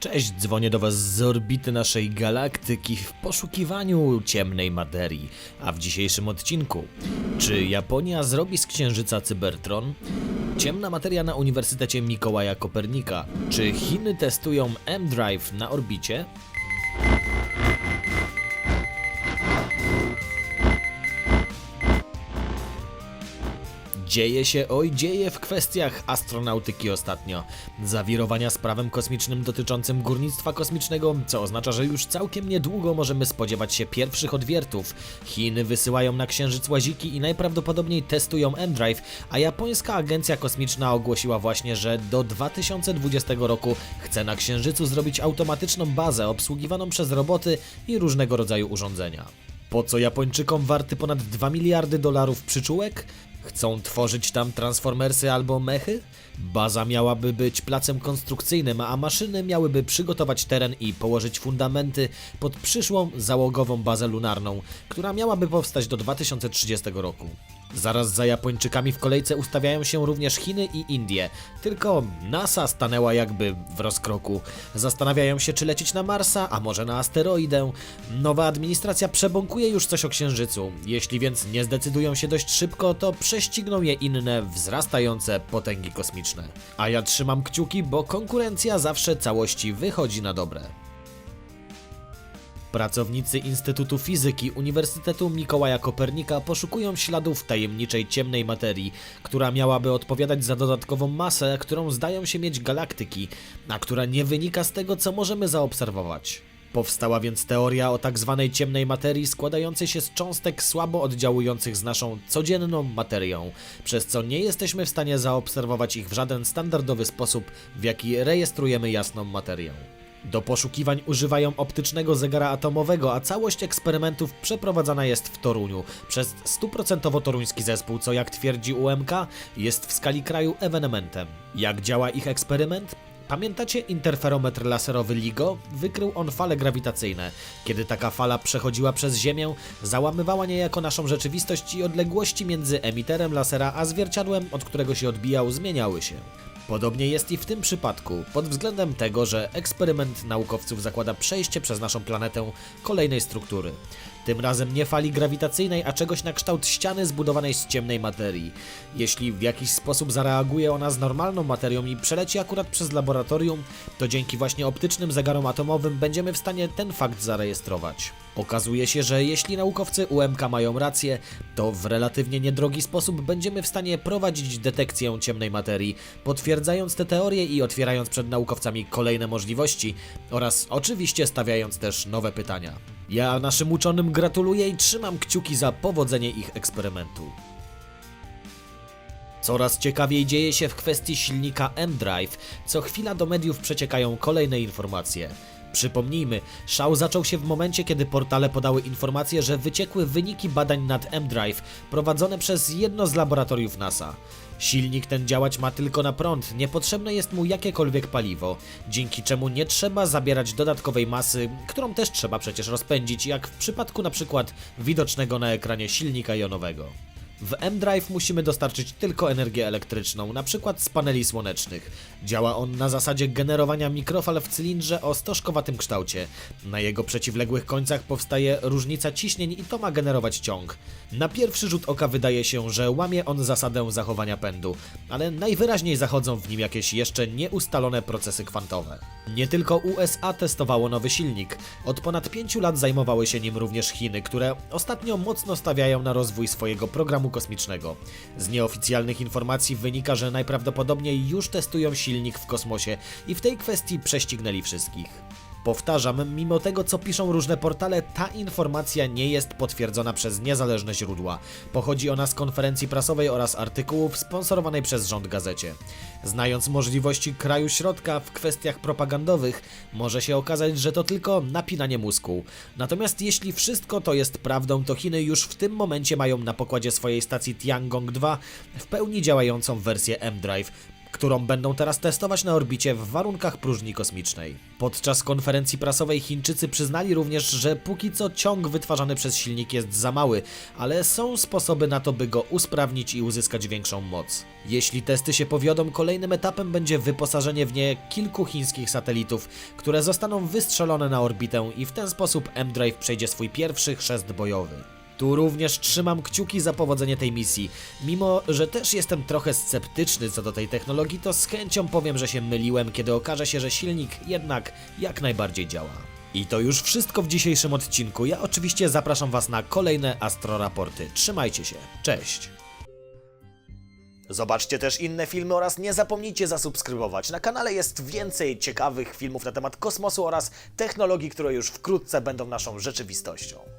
Cześć, dzwonię do Was z orbity naszej galaktyki w poszukiwaniu ciemnej materii. A w dzisiejszym odcinku, czy Japonia zrobi z księżyca Cybertron? Ciemna materia na Uniwersytecie Mikołaja Kopernika. Czy Chiny testują M-Drive na orbicie? Dzieje się, oj dzieje w kwestiach astronautyki ostatnio. Zawirowania z prawem kosmicznym dotyczącym górnictwa kosmicznego, co oznacza, że już całkiem niedługo możemy spodziewać się pierwszych odwiertów. Chiny wysyłają na Księżyc łaziki i najprawdopodobniej testują M-Drive, a japońska agencja kosmiczna ogłosiła właśnie, że do 2020 roku chce na Księżycu zrobić automatyczną bazę obsługiwaną przez roboty i różnego rodzaju urządzenia. Po co Japończykom warty ponad 2 miliardy dolarów przyczółek? Chcą tworzyć tam transformersy albo mechy? Baza miałaby być placem konstrukcyjnym, a maszyny miałyby przygotować teren i położyć fundamenty pod przyszłą załogową bazę lunarną, która miałaby powstać do 2030 roku. Zaraz za Japończykami w kolejce ustawiają się również Chiny i Indie. Tylko NASA stanęła jakby w rozkroku. Zastanawiają się, czy lecieć na Marsa, a może na asteroidę. Nowa administracja przebąkuje już coś o Księżycu. Jeśli więc nie zdecydują się dość szybko, to prześcigną je inne, wzrastające potęgi kosmiczne. A ja trzymam kciuki, bo konkurencja zawsze całości wychodzi na dobre. Pracownicy Instytutu Fizyki Uniwersytetu Mikołaja Kopernika poszukują śladów tajemniczej ciemnej materii, która miałaby odpowiadać za dodatkową masę, którą zdają się mieć galaktyki, a która nie wynika z tego, co możemy zaobserwować. Powstała więc teoria o tak zwanej ciemnej materii składającej się z cząstek słabo oddziałujących z naszą codzienną materią, przez co nie jesteśmy w stanie zaobserwować ich w żaden standardowy sposób, w jaki rejestrujemy jasną materię. Do poszukiwań używają optycznego zegara atomowego, a całość eksperymentów przeprowadzana jest w Toruniu przez stuprocentowo toruński zespół, co jak twierdzi UMK jest w skali kraju ewenementem. Jak działa ich eksperyment? Pamiętacie interferometr laserowy LIGO? Wykrył on fale grawitacyjne. Kiedy taka fala przechodziła przez Ziemię, załamywała niejako naszą rzeczywistość i odległości między emiterem lasera a zwierciadłem, od którego się odbijał, zmieniały się. Podobnie jest i w tym przypadku, pod względem tego, że eksperyment naukowców zakłada przejście przez naszą planetę kolejnej struktury. Tym razem nie fali grawitacyjnej, a czegoś na kształt ściany zbudowanej z ciemnej materii. Jeśli w jakiś sposób zareaguje ona z normalną materią i przeleci akurat przez laboratorium, to dzięki właśnie optycznym zegarom atomowym będziemy w stanie ten fakt zarejestrować. Okazuje się, że jeśli naukowcy UMK mają rację, to w relatywnie niedrogi sposób będziemy w stanie prowadzić detekcję ciemnej materii, potwierdzając te teorie i otwierając przed naukowcami kolejne możliwości oraz oczywiście stawiając też nowe pytania. Ja naszym uczonym gratuluję i trzymam kciuki za powodzenie ich eksperymentu. Coraz ciekawiej dzieje się w kwestii silnika M-Drive. Co chwila do mediów przeciekają kolejne informacje. Przypomnijmy, szał zaczął się w momencie, kiedy portale podały informację, że wyciekły wyniki badań nad M-Drive prowadzone przez jedno z laboratoriów NASA. Silnik ten działać ma tylko na prąd, niepotrzebne jest mu jakiekolwiek paliwo, dzięki czemu nie trzeba zabierać dodatkowej masy, którą też trzeba przecież rozpędzić, jak w przypadku na przykład widocznego na ekranie silnika jonowego. W M-Drive musimy dostarczyć tylko energię elektryczną, na przykład z paneli słonecznych. Działa on na zasadzie generowania mikrofal w cylindrze o stożkowatym kształcie. Na jego przeciwległych końcach powstaje różnica ciśnień i to ma generować ciąg. Na pierwszy rzut oka wydaje się, że łamie on zasadę zachowania pędu, ale najwyraźniej zachodzą w nim jakieś jeszcze nieustalone procesy kwantowe. Nie tylko USA testowało nowy silnik. Od ponad pięciu lat zajmowały się nim również Chiny, które ostatnio mocno stawiają na rozwój swojego programu kosmicznego. Z nieoficjalnych informacji wynika, że najprawdopodobniej już testują silnik w kosmosie i w tej kwestii prześcignęli wszystkich. Powtarzam, mimo tego co piszą różne portale, ta informacja nie jest potwierdzona przez niezależne źródła. Pochodzi ona z konferencji prasowej oraz artykułów sponsorowanej przez rząd gazecie. Znając możliwości kraju środka w kwestiach propagandowych, może się okazać, że to tylko napinanie mózgu. Natomiast jeśli wszystko to jest prawdą, to Chiny już w tym momencie mają na pokładzie swojej stacji Tiangong 2 w pełni działającą wersję M-Drive, którą będą teraz testować na orbicie w warunkach próżni kosmicznej. Podczas konferencji prasowej Chińczycy przyznali również, że póki co ciąg wytwarzany przez silnik jest za mały, ale są sposoby na to, by go usprawnić i uzyskać większą moc. Jeśli testy się powiodą, kolejnym etapem będzie wyposażenie w nie kilku chińskich satelitów, które zostaną wystrzelone na orbitę i w ten sposób M-Drive przejdzie swój pierwszy chrzest bojowy. Tu również trzymam kciuki za powodzenie tej misji. Mimo, że też jestem trochę sceptyczny co do tej technologii, to z chęcią powiem, że się myliłem, kiedy okaże się, że silnik jednak jak najbardziej działa. I to już wszystko w dzisiejszym odcinku. Ja oczywiście zapraszam Was na kolejne astroraporty. Trzymajcie się. Cześć! Zobaczcie też inne filmy oraz nie zapomnijcie zasubskrybować. Na kanale jest więcej ciekawych filmów na temat kosmosu oraz technologii, które już wkrótce będą naszą rzeczywistością.